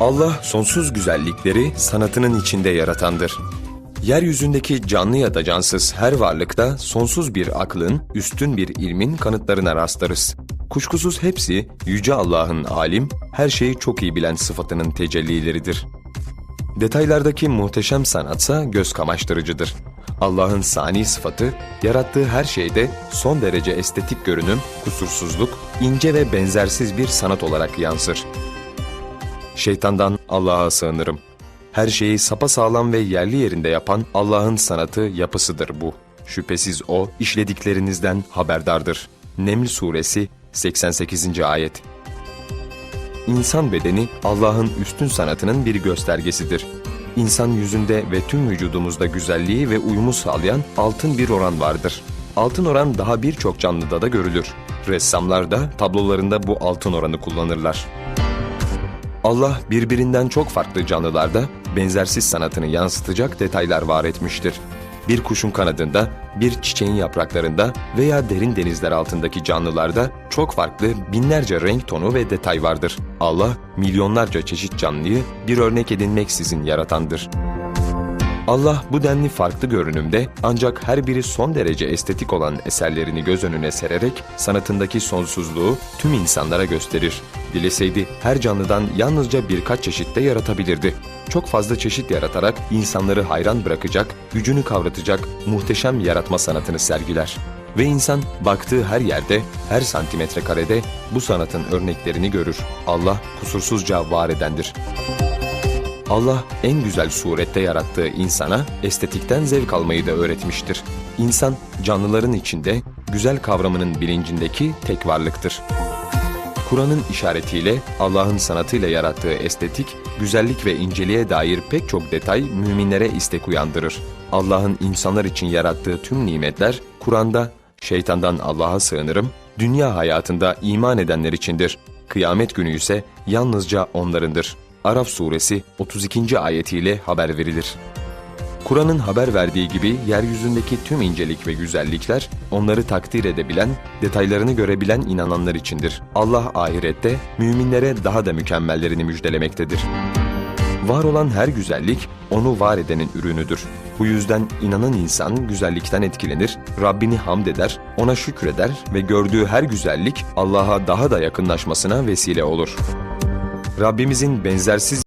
Allah sonsuz güzellikleri sanatının içinde yaratandır. Yeryüzündeki canlı ya da cansız her varlıkta sonsuz bir aklın, üstün bir ilmin kanıtlarına rastlarız. Kuşkusuz hepsi Yüce Allah'ın alim, her şeyi çok iyi bilen sıfatının tecellileridir. Detaylardaki muhteşem sanatsa göz kamaştırıcıdır. Allah'ın sani sıfatı, yarattığı her şeyde son derece estetik görünüm, kusursuzluk, ince ve benzersiz bir sanat olarak yansır. Şeytandan Allah'a sığınırım. Her şeyi sapasağlam ve yerli yerinde yapan Allah'ın sanatı yapısıdır bu. Şüphesiz O, işlediklerinizden haberdardır. Neml Suresi 88. Ayet İnsan bedeni Allah'ın üstün sanatının bir göstergesidir. İnsan yüzünde ve tüm vücudumuzda güzelliği ve uyumu sağlayan altın bir oran vardır. Altın oran daha birçok canlıda da görülür. Ressamlar da tablolarında bu altın oranı kullanırlar. Allah birbirinden çok farklı canlılarda benzersiz sanatını yansıtacak detaylar var etmiştir. Bir kuşun kanadında, bir çiçeğin yapraklarında veya derin denizler altındaki canlılarda çok farklı binlerce renk tonu ve detay vardır. Allah milyonlarca çeşit canlıyı bir örnek edinmeksizin yaratandır. Allah bu denli farklı görünümde ancak her biri son derece estetik olan eserlerini göz önüne sererek sanatındaki sonsuzluğu tüm insanlara gösterir. Dileseydi her canlıdan yalnızca birkaç çeşitte yaratabilirdi. Çok fazla çeşit yaratarak insanları hayran bırakacak, gücünü kavratacak muhteşem yaratma sanatını sergiler. Ve insan baktığı her yerde, her santimetre karede bu sanatın örneklerini görür. Allah kusursuzca var edendir. Allah en güzel surette yarattığı insana estetikten zevk almayı da öğretmiştir. İnsan canlıların içinde güzel kavramının bilincindeki tek varlıktır. Kur'an'ın işaretiyle Allah'ın sanatıyla yarattığı estetik, güzellik ve inceliğe dair pek çok detay müminlere istek uyandırır. Allah'ın insanlar için yarattığı tüm nimetler Kur'an'da şeytandan Allah'a sığınırım, dünya hayatında iman edenler içindir. Kıyamet günü ise yalnızca onlarındır. Araf suresi 32. ayetiyle haber verilir. Kur'an'ın haber verdiği gibi yeryüzündeki tüm incelik ve güzellikler onları takdir edebilen, detaylarını görebilen inananlar içindir. Allah ahirette müminlere daha da mükemmellerini müjdelemektedir. Var olan her güzellik onu var edenin ürünüdür. Bu yüzden inanan insan güzellikten etkilenir, Rabbini hamd eder, ona şükreder ve gördüğü her güzellik Allah'a daha da yakınlaşmasına vesile olur. Rabbimizin benzersiz